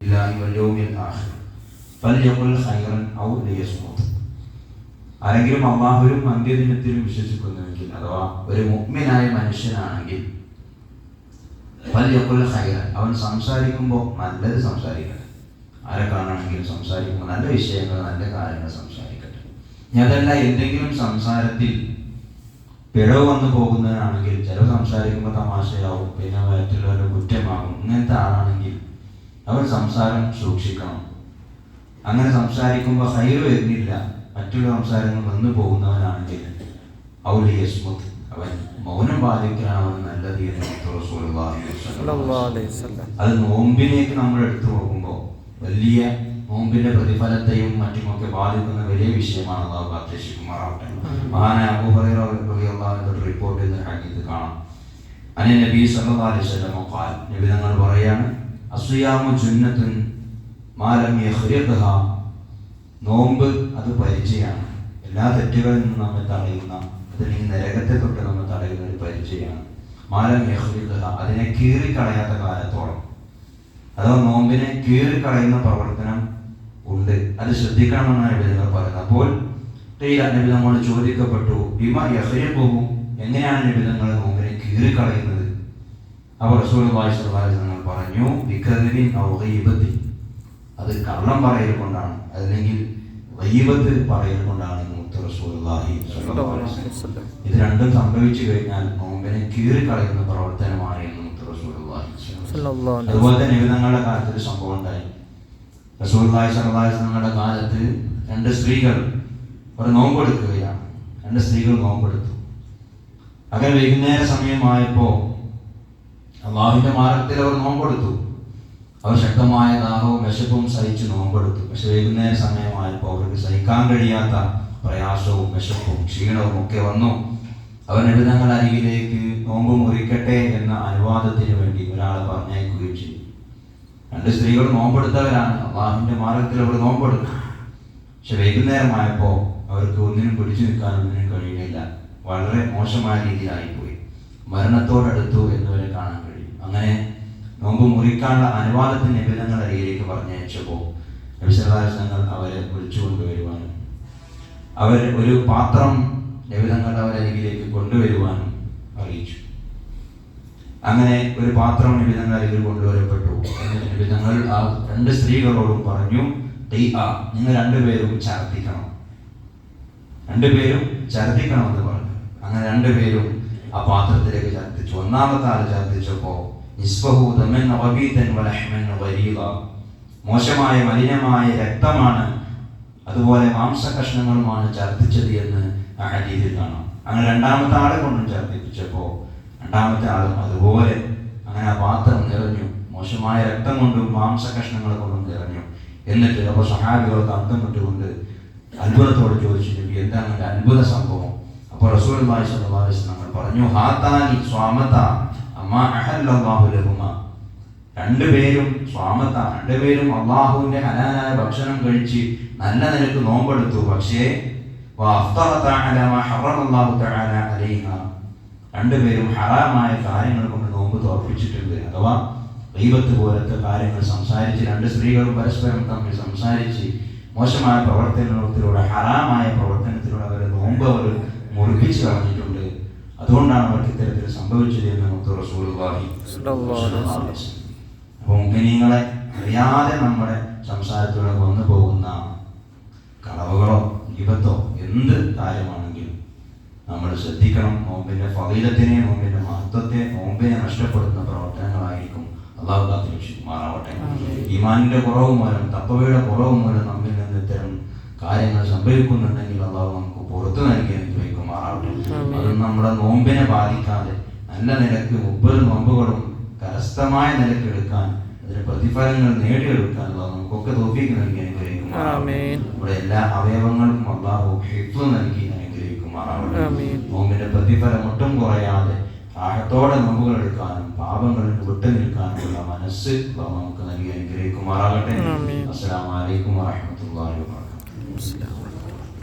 ഇല്ലാഹി വല്യൗമിൽ ആഖിർ ഫൽയഖുൽ ഖൈറൻ ഔ ലിയസ്മുത് ആരെങ്കിലും അള്ളാഹുവിലും അന്ത്യദിനത്തിലും വിശ്വസിക്കുന്നുവെങ്കിൽ അഥവാ ഒരു മുഗ്മിനായ മനുഷ്യനാണെങ്കിൽ ഫലയക്കുള്ള ഹൈറൻ അവൻ സംസാരിക്കുമ്പോൾ നല്ലത് സംസാരിക്കട്ടെ. ആരെ കാണണമെങ്കിലും സംസാരിക്കുമ്പോൾ നല്ല വിഷയങ്ങൾ നല്ല കാര്യങ്ങൾ സംസാരിക്കട്ടെ. അതല്ല എന്തെങ്കിലും സംസാരത്തിൽ പിഴവ് വന്നു പോകുന്നതാണെങ്കിൽ ചില സംസാരിക്കുമ്പോൾ തമാശയാവും പിന്നെ മറ്റുള്ളവരുടെ കുറ്റമാകും ഇങ്ങനത്തെ ആളാണെങ്കിൽ അവൻ സംസാരം സൂക്ഷിക്കണം. അങ്ങനെ സംസാരിക്കുമ്പോൾ ഹൈറ് വരുന്നില്ല. മറ്റുള്ള സംസാരങ്ങൾ വന്നു പോകുന്നവനാണെങ്കിൽ ഔലി യസ്മുത്ത് അവൻ മൗനം പാലിക്കലാണ് അവൻ നല്ലത് എന്ന്. അത് നോമ്പിലേക്ക് നമ്മൾ എടുത്തു നോക്കുമ്പോൾ വലിയ നോമ്പിന്റെ പ്രതിഫലത്തെയും മറ്റുമൊക്കെ ബാധിക്കുന്ന വലിയ വിഷയമാണ് അള്ളാഹു കാത്തേശിക്കുമാറാവട്ടെ മഹാനായ അബൂ ഹുറൈറ റളിയല്ലാഹു അൻഹു റിപ്പോർട്ട് ചെയ്യുന്ന ഹദീസ് കാണാം. അനി നബി സല്ലല്ലാഹു അലൈഹി വസല്ലം നബി തങ്ങൾ പറയാണ് അസ്യാമു ജുന്നത്തുൻ മാലം യഖ്രിഖഹ. നോമ്പ് അത് പരിചയമാണ്. എല്ലാ തെറ്റുകളിൽ നിന്നും നമ്മെ തടയുന്ന അതല്ലെങ്കിൽ നരകത്തെ തൊട്ട് നമ്മെ തടയുന്ന ഒരു പരിചയമാണ്. മാലം യഹ്രിഖഹ അതിനെ കീറിക്കളയാത്ത കാലത്തോളം. അഥവാ നോമ്പിനെ കീറിക്കളയുന്ന പ്രവർത്തനം ഉണ്ട്. അത് ശ്രദ്ധിക്കണമെന്നാണ് ഇവിടെ നിങ്ങൾ പറയുന്നത്. അപ്പോൾ നബി നമ്മോട് ചോദിക്കപ്പെട്ടു ബിമ യഹ്രിഖഹു എങ്ങനെയാണ് നിബിധങ്ങൾ നോമ്പിനെ കീറിക്കളയുന്നത്? അപ്പോൾ റസൂൽ തങ്ങൾ പറഞ്ഞു ബിക്കദിൻ ഔ ഗീബത്തിൻ അത് കള്ളം പറയൽ കൊണ്ടാണ് അല്ലെങ്കിൽ വൈബത്ത് പറയൽ കൊണ്ടാണ് മുത്ത് വസല്ലം. ഇത് രണ്ടും സംഭവിച്ചു കഴിഞ്ഞാൽ നോമ്പിനെ കീറിക്കളയുന്ന പ്രവർത്തനമാണ് എന്ന് മുത്ത് അലൈഹി അതുപോലെ തന്നെ നിബിധങ്ങളുടെ കാലത്ത് ഒരു സംഭവം ഉണ്ടായി. അലൈഹി വസല്ലമയുടെ കാലത്ത് രണ്ട് സ്ത്രീകൾ ഒരു നോമ്പെടുക്കുകയാണ് രണ്ട് സ്ത്രീകൾ നോമ്പെടുത്തു അങ്ങനെ വൈകുന്നേര സമയമായപ്പോൾ അള്ളാഹുവിന്റെ മാർഗത്തിൽ അവർ നോമ്പെടുത്തു. അവർ ശക്തമായ ദാഹവും വിശപ്പും സഹിച്ച് നോമ്പെടുത്തു. പക്ഷെ വൈകുന്നേര സമയമായപ്പോൾ അവർക്ക് സഹിക്കാൻ കഴിയാത്ത പ്രയാസവും വിശപ്പും ക്ഷീണവും ഒക്കെ വന്നു. അവർ നിബിധങ്ങൾ അരികിലേക്ക് നോമ്പ് മുറിക്കട്ടെ എന്ന അനുവാദത്തിന് വേണ്ടി ഒരാളെ പറഞ്ഞയക്കുകയും ചെയ്തു. രണ്ട് സ്ത്രീകൾ നോമ്പെടുത്തവരാണ്. അള്ളാഹുവിന്റെ മാർഗത്തിൽ അവർ നോമ്പെടുത്തു. പക്ഷെ വൈകുന്നേരമായപ്പോൾ അവർക്ക് ഒന്നിനും പിടിച്ചു നിൽക്കാൻ ഒന്നിനും കഴിയുന്നില്ല. വളരെ മോശമായ രീതിയിലായിപ്പോയി. മരണത്തോടടുത്തു നോമ്പ് മുറിക്കാനുള്ള അനുവാദത്തിന് നിബിധങ്ങൾ അരികിലേക്ക് പറഞ്ഞയച്ചപ്പോൾ നബിസലാസങ്ങൾ അവരെ വിളിച്ചു കൊണ്ടുവരുവാനും അവർ ഒരു പാത്രം നിബിധങ്ങൾ അവരരികിലേക്ക് കൊണ്ടുവരുവാനും അറിയിച്ചു. അങ്ങനെ ഒരു പാത്രം നിബിധങ്ങൾ അരികിൽ കൊണ്ടുവരപ്പെട്ടു. എന്നിട്ട് ആ രണ്ട് സ്ത്രീകളോടും പറഞ്ഞു "ദൈ ആ, നിങ്ങൾ രണ്ടുപേരും ഛർദ്ദിക്കണം. രണ്ടുപേരും ഛർദ്ദിക്കണമെന്ന് പറഞ്ഞു. അങ്ങനെ രണ്ടുപേരും ആ പാത്രത്തിലേക്ക് ഛർദ്ദിച്ചു. ഒന്നാമത്തെ ആൾ ഛർദ്ദിച്ചപ്പോ മോശമായ മലിനമായ രക്തമാണ് അതുപോലെ മാംസ കഷ്ണങ്ങളുമാണ് ഛർദ്ദിച്ചത് എന്ന് ആ കാണാം. അങ്ങനെ രണ്ടാമത്തെ ആളെ കൊണ്ടും ഛർദ്ദിപ്പിച്ചപ്പോ രണ്ടാമത്തെ ആളും അതുപോലെ അങ്ങനെ ആ പാത്രം നിറഞ്ഞു മോശമായ രക്തം കൊണ്ടും മാംസ കഷ്ണങ്ങൾ കൊണ്ടും നിറഞ്ഞു. എന്നിട്ട് അപ്പോൾ സഹാബികൾക്ക് അന്തം വിട്ടുകൊണ്ട് അത്ഭുതത്തോട് ചോദിച്ചു എന്താണ് അത്ഭുത സംഭവം? അപ്പോൾ റസൂൽ നമ്മൾ പറഞ്ഞു ഹാത്താനി സ്വാമത രണ്ടുപേരും സ്വാമത്ത രണ്ടുപേരും അള്ളാഹുവിന്റെ ഹലാലായ ഭക്ഷണം കഴിച്ച് നല്ല നിലയ്ക്ക് നോമ്പെടുത്തു. പക്ഷേ രണ്ടുപേരും ഹറാമായ കാര്യങ്ങൾ കൊണ്ട് നോമ്പ് തോർപ്പിച്ചിട്ടുണ്ട് അഥവാ ദൈവത്ത് പോലത്തെ കാര്യങ്ങൾ സംസാരിച്ച് രണ്ട് സ്ത്രീകളും പരസ്പരം തമ്മിൽ സംസാരിച്ച് മോശമായ പ്രവർത്തനത്തിലൂടെ ഹറാമായ പ്രവർത്തനത്തിലൂടെ അവരെ നോമ്പ് അവർ മുറിപ്പിച്ചു അതുകൊണ്ടാണ് അവർക്ക് ഇത്തരത്തിൽ സംഭവിച്ചത് എന്ന് റസൂലുള്ളാഹി. അപ്പോൾ മുഅ്മിനീങ്ങളെ അറിയാതെ നമ്മുടെ സംസാരത്തിലൂടെ വന്നു പോകുന്ന കളവുകളോ വിപത്തോ എന്ത് കാര്യമാണെങ്കിലും നമ്മൾ ശ്രദ്ധിക്കണം. നോമ്പിന്റെ ഫലീലത്തിനെ നോമ്പിന്റെ മഹത്വത്തെ നോമ്പിനെ നഷ്ടപ്പെടുത്തുന്ന പ്രവർത്തനങ്ങളായിരിക്കും അള്ളാഹു കാത്തു രക്ഷിക്കുമാറാവട്ടെ. ഈമാനിന്റെ കുറവ് മൂലം തപ്പവയുടെ കുറവ് മൂലം നമ്മിൽ നിന്ന് ഇത്തരം കാര്യങ്ങൾ സംഭവിക്കുന്നുണ്ടെങ്കിൽ അള്ളാഹു നമുക്ക് പുറത്തു നൽകി അനുഗ്രഹിക്കുമാറാവട്ടെ അത് നമ്മുടെ നോമ്പിനെ ബാധിക്കാതെ നല്ല നിലയ്ക്ക് മുപ്പത് നോമ്പുകളും കരസ്ഥമായ നിലയ്ക്ക് എടുക്കാൻ അതിന് പ്രതിഫലങ്ങൾ നേടിയെടുക്കാൻ നമുക്കൊക്കെ തോഫിക്ക് നൽകി അനുഗ്രഹിക്കുമാറാവട്ടെ. നമ്മുടെ എല്ലാ അവയവങ്ങൾക്കും അള്ളാഹു ഹിഫ് നൽകി അനുഗ്രഹിക്കുമാറാവട്ടെ. നോമ്പിന്റെ പ്രതിഫലം ഒട്ടും കുറയാതെ ആഴത്തോടെ നോമ്പുകൾ എടുക്കാനും പാപങ്ങളിൽ വിട്ടു നിൽക്കാനുമുള്ള മനസ്സ് നമുക്ക് നൽകി അനുഗ്രഹിക്കുമാറാകട്ടെ. അസ്സലാമലൈക്കും അസ്സലാമു അലൈക്കും.